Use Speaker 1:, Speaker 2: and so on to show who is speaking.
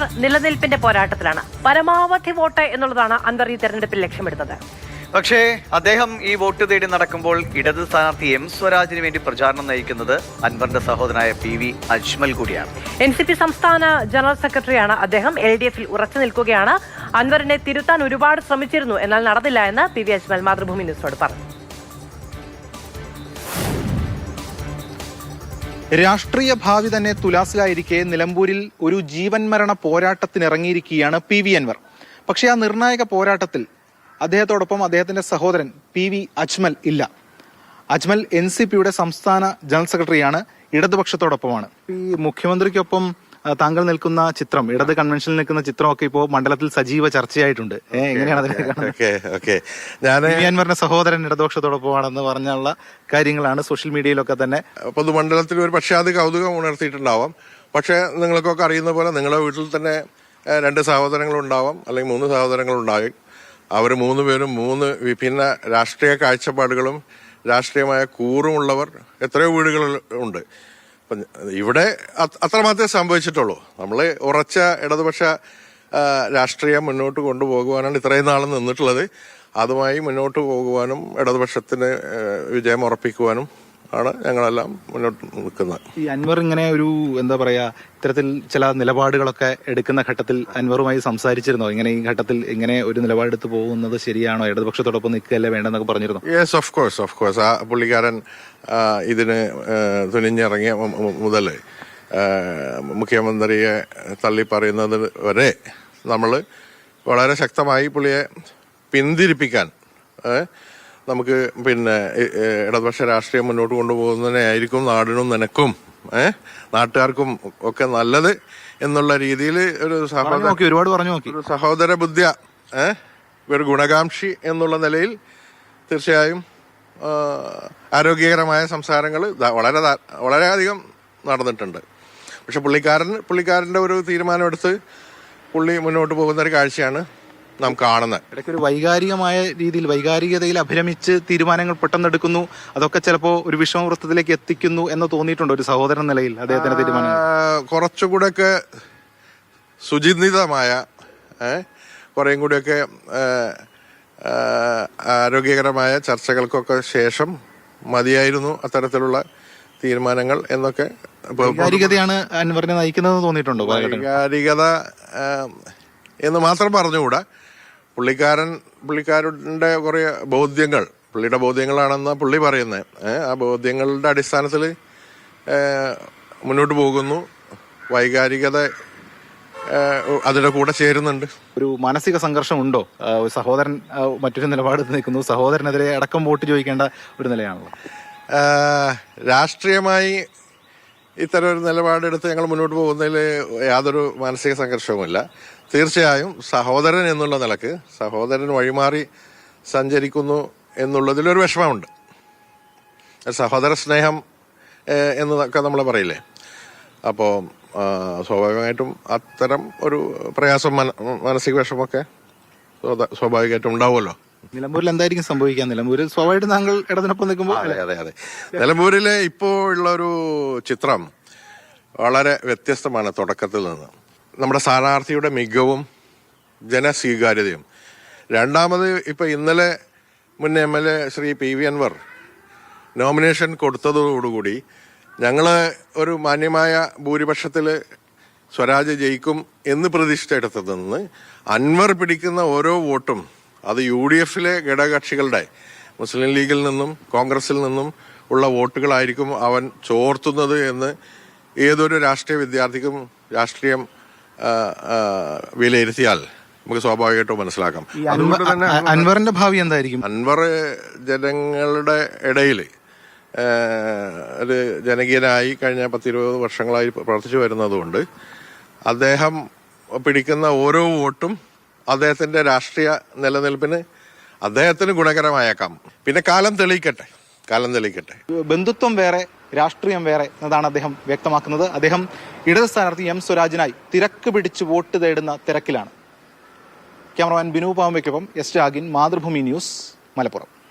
Speaker 1: അൻവർ നിലനിൽപ്പിന്റെ പോരാട്ടത്തിലാണ്. പരമാവധി വോട്ട് എന്നുള്ളതാണ് അൻവർ ഈ തെരഞ്ഞെടുപ്പിൽ ലക്ഷ്യമിടുന്നത്.
Speaker 2: പക്ഷേ അദ്ദേഹം ഈ വോട്ട് തേടി നടക്കുമ്പോൾ ഇടത് സ്ഥാനാർത്ഥി എം സ്വരാജിന് വേണ്ടി പ്രചാരണം നയിക്കുന്നത് അൻവറിന്റെ സഹോദരനായ പി വി അജ്മൽ കൂടിയാണ്.
Speaker 1: എൻ സി പി സംസ്ഥാന ജനറൽ സെക്രട്ടറിയാണ് അദ്ദേഹം. എൽ ഡി എഫിൽ ഉറച്ചു നിൽക്കുകയാണ്. അൻവറിനെ തിരുത്താൻ ഒരുപാട് ശ്രമിച്ചിരുന്നു എന്നാൽ നടന്നില്ല എന്ന് പി വി അജ്മൽ മാതൃഭൂമി ന്യൂസിനോട് പറഞ്ഞു.
Speaker 3: രാഷ്ട്രീയ ഭാവി തന്നെ തുലാസിലായിരിക്കെ നിലമ്പൂരിൽ ഒരു ജീവൻ മരണ പോരാട്ടത്തിനിറങ്ങിയിരിക്കുകയാണ് പി വി അൻവർ. പക്ഷേ ആ നിർണായക പോരാട്ടത്തിൽ അദ്ദേഹത്തോടൊപ്പം അദ്ദേഹത്തിന്റെ സഹോദരൻ പി വി അജ്മൽ ഇല്ല. അജ്മൽ എൻ സി പിയുടെ സംസ്ഥാന ജനറൽ സെക്രട്ടറിയാണ് ഇടതുപക്ഷത്തോടൊപ്പമാണ്. ഈ മുഖ്യമന്ത്രിക്കൊപ്പം താങ്കൾ നിൽക്കുന്ന ചിത്രം ഇടത് കൺവെൻഷനിൽ നിൽക്കുന്ന ചിത്രമൊക്കെ ഇപ്പോൾ മണ്ഡലത്തിൽ സജീവ ചർച്ചയായിട്ടുണ്ട്. എങ്ങനെയാണ് അതിനെ അൻവറിന്റെ സഹോദരൻ ഇടതുപക്ഷത്തോടൊപ്പമാണെന്ന് പറഞ്ഞുള്ള കാര്യങ്ങളാണ് സോഷ്യൽ മീഡിയയിലൊക്കെ തന്നെ.
Speaker 4: പൊതുമണ്ഡലത്തിൽ ഒരു പക്ഷേ അത് കൗതുകം ഉണർത്തിയിട്ടുണ്ടാവാം. പക്ഷേ നിങ്ങൾക്കൊക്കെ അറിയുന്ന പോലെ നിങ്ങളുടെ വീട്ടിൽ തന്നെ രണ്ട് സഹോദരങ്ങൾ ഉണ്ടാവാം അല്ലെങ്കിൽ മൂന്ന് സഹോദരങ്ങൾ ഉണ്ടാകും അവർ മൂന്ന് പേരും മൂന്ന് വിഭിന്ന രാഷ്ട്രീയ കാഴ്ചപ്പാടുകളും രാഷ്ട്രീയമായ കൂറുമുള്ളവർ എത്രയോ വീടുകളുണ്ട് ഉണ്ട്. ഇവിടെ അത്രമാത്രമേ സംഭവിച്ചിട്ടുള്ളൂ. നമ്മൾ ഉറച്ച ഇടതുപക്ഷ രാഷ്ട്രീയം മുന്നോട്ട് കൊണ്ടുപോകുവാനാണ് ഇത്രയും നാൾ നിന്നിട്ടുള്ളത്. അതുമായി മുന്നോട്ട് പോകുവാനും ഇടതുപക്ഷത്തിന് വിജയം ഉറപ്പിക്കുവാനും ആണ് ഞങ്ങളെല്ലാം മുന്നോട്ട് നിൽക്കുന്നത്.
Speaker 3: ഈ അൻവർ ഇങ്ങനെ ഒരു എന്താ പറയാ ഇത്തരത്തിൽ ചില നിലപാടുകളൊക്കെ എടുക്കുന്ന ഘട്ടത്തിൽ അൻവറുമായി സംസാരിച്ചിരുന്നോ? ഇങ്ങനെ ഈ ഘട്ടത്തിൽ ഇങ്ങനെ ഒരു നിലപാടെടുത്ത് പോകുന്നത് ശരിയാണോ? ഇടതുപക്ഷത്തോടൊപ്പം നിൽക്കുകയല്ലേ വേണ്ടെന്നൊക്കെ പറഞ്ഞിരുന്നു?
Speaker 4: Yes of course of course ആ പുള്ളിക്കാരൻ ഇതിന് തുനിഞ്ഞിറങ്ങിയ മു- മു- മുതൽ ഏ, മുഖ്യമന്ത്രിയെ തള്ളി പറയുന്നത് വരെ നമ്മൾ വളരെ ശക്തമായി പുള്ളിയെ പിന്തിരിപ്പിക്കാൻ നമുക്ക് പിന്നെ ഇടതുപക്ഷ രാഷ്ട്രീയം മുന്നോട്ട് കൊണ്ടുപോകുന്നതിനായിരിക്കും നാടിനും നിനക്കും ഏഹ് നാട്ടുകാർക്കും ഒക്കെ നല്ലത് എന്നുള്ള രീതിയിൽ ഒരു സഹോദര
Speaker 3: ഒരുപാട് പറഞ്ഞു നോക്കി.
Speaker 4: ഒരു സഹോദര ബുദ്ധിയ ഏഹ് ഒരു ഗുണകാംക്ഷി എന്നുള്ള നിലയിൽ തീർച്ചയായും ആരോഗ്യകരമായ സംസാരങ്ങൾ വളരെ വളരെയധികം നടന്നിട്ടുണ്ട്. പക്ഷെ പുള്ളിക്കാരൻ പുള്ളിക്കാരന്റെ ഒരു തീരുമാനമെടുത്ത് പുള്ളി മുന്നോട്ട് പോകുന്ന ഒരു കാഴ്ചയാണ് നാം കാണുന്നത്.
Speaker 3: ഇടയ്ക്ക് ഒരു വൈകാരികമായ രീതിയിൽ വൈകാരികതയിൽ അഭിരമിച്ച് തീരുമാനങ്ങൾ പെട്ടെന്ന് എടുക്കുന്നു അതൊക്കെ ചിലപ്പോൾ ഒരു വിഷമവൃത്തത്തിലേക്ക് എത്തിക്കുന്നു എന്ന് തോന്നിയിട്ടുണ്ടോ ഒരു സഹോദരൻ നിലയിൽ അദ്ദേഹത്തിന്റെ തീരുമാനം
Speaker 4: കുറച്ചുകൂടെ ഒക്കെ സുചിന്തിതമായ ഏ, കുറേയും കൂടിയൊക്കെ ആരോഗ്യകരമായ ചർച്ചകൾക്കൊക്കെ ശേഷം മതിയായിരുന്നു അത്തരത്തിലുള്ള തീരുമാനങ്ങൾ എന്നൊക്കെ
Speaker 3: വൈകാരികതയാണ് അൻവറിനെ നയിക്കുന്നതെന്ന് തോന്നിയിട്ടുണ്ടോ?
Speaker 4: വൈകാരികത എന്ന് മാത്രം പറഞ്ഞുകൂടാ. പുള്ളിക്കാരൻ പുള്ളിക്കാരന്റെ കുറേ ബോധ്യങ്ങൾ പുള്ളിയുടെ ബോധ്യങ്ങളാണെന്ന് പുള്ളി പറയുന്നത് ആ ബോധ്യങ്ങളുടെ അടിസ്ഥാനത്തിൽ മുന്നോട്ട് പോകുന്നു. വൈകാരികത അതിന്റെ കൂടെ ചേരുന്നുണ്ട്.
Speaker 3: ഒരു മാനസിക സംഘർഷം ഉണ്ടോ? ഒരു സഹോദരൻ മറ്റൊരു നിലപാട് നിൽക്കുന്നു. സഹോദരനെതിരെ അടക്കം വോട്ട് ചോദിക്കേണ്ട ഒരു നിലയാണല്ലോ.
Speaker 4: രാഷ്ട്രീയമായി ഇത്തരം ഒരു നിലപാടെടുത്ത് ഞങ്ങൾ മുന്നോട്ട് പോകുന്നതിൽ യാതൊരു മാനസിക സംഘർഷവുമില്ല. തീർച്ചയായും സഹോദരൻ എന്നുള്ള നിലയ്ക്ക് സഹോദരൻ വഴിമാറി സഞ്ചരിക്കുന്നു എന്നുള്ളതിലൊരു വിഷമമുണ്ട്. സഹോദര സ്നേഹം എന്നൊക്കെ നമ്മൾ പറയില്ലേ? അപ്പോൾ സ്വാഭാവികമായിട്ടും അത്തരം ഒരു പ്രയാസം മന- മാനസിക വിഷമമൊക്കെ സ്വാ- സ്വാഭാവികമായിട്ടും ഉണ്ടാവുമല്ലോ?
Speaker 3: നിലമ്പൂരിൽ എന്തായിരിക്കും സംഭവിക്കാൻ? നിലമ്പൂരിൽ സ്വാഭാവികമായിട്ട് താങ്കൾ ഇടതിനൊപ്പം നിൽക്കുമ്പോൾ
Speaker 4: അതെ അതെ അതെ. നിലമ്പൂരിലെ ഇപ്പോൾ ഉള്ള ഒരു ചിത്രം വളരെ വ്യത്യസ്തമാണ് തുടക്കത്തിൽ നിന്ന്. നമ്മുടെ സ്ഥാനാർത്ഥിയുടെ മികവും ജനസ്വീകാര്യതയും. രണ്ടാമത് ഇപ്പൊ ഇന്നലെ മുൻ M L A Shri P V Anvar nomination കൊടുത്തതോടുകൂടി ഞങ്ങൾ ഒരു മാന്യമായ ഭൂരിപക്ഷത്തിൽ സ്വരാജ് ജയിക്കും എന്ന് പ്രതീക്ഷിച്ചെടുത്തതെന്ന് അൻവർ പിടിക്കുന്ന ഓരോ വോട്ടും അത് യു ഡി എഫിലെ ഘടകകക്ഷികളുടെ മുസ്ലിം ലീഗിൽ നിന്നും കോൺഗ്രസിൽ നിന്നും ഉള്ള വോട്ടുകളായിരിക്കും അവൻ ചോർത്തുന്നത് എന്ന് ഏതൊരു രാഷ്ട്രീയ വിദ്യാർത്ഥിക്കും രാഷ്ട്രീയം വിലയിരുത്തിയാൽ നമുക്ക് സ്വാഭാവികമായിട്ടും മനസ്സിലാക്കാം. അതുകൊണ്ട് തന്നെ
Speaker 3: അൻവറിന്റെ ഭാവി എന്തായിരിക്കും?
Speaker 4: അൻവർ ജനങ്ങളുടെ ഇടയിൽ ഒരു ജനകീയനായി കഴിഞ്ഞ പത്തിരുപത് വർഷങ്ങളായി പ്രവർത്തിച്ചു വരുന്നതുകൊണ്ട് അദ്ദേഹം പിടിക്കുന്ന ഓരോ വോട്ടും അദ്ദേഹത്തിന്റെ രാഷ്ട്രീയ നിലനിൽപ്പിന് അദ്ദേഹത്തിന് ഗുണകരമായേക്കാം. പിന്നെ കാലം തെളിയിക്കട്ടെ. കാലം തെളിയിക്കട്ടെ.
Speaker 3: ബന്ധുത്വം വേറെ രാഷ്ട്രീയം വേറെ എന്നതാണ് അദ്ദേഹം വ്യക്തമാക്കുന്നത്. അദ്ദേഹം ഇടത് സ്ഥാനാർത്ഥി എം സ്വരാജിനായി തിരക്ക് പിടിച്ച് വോട്ട് തേടുന്ന തിരക്കിലാണ്. ക്യാമറമാൻ ബിനു പാമ്പയ്ക്കൊപ്പം എസ് രാഗിൻ മാതൃഭൂമി ന്യൂസ് മലപ്പുറം.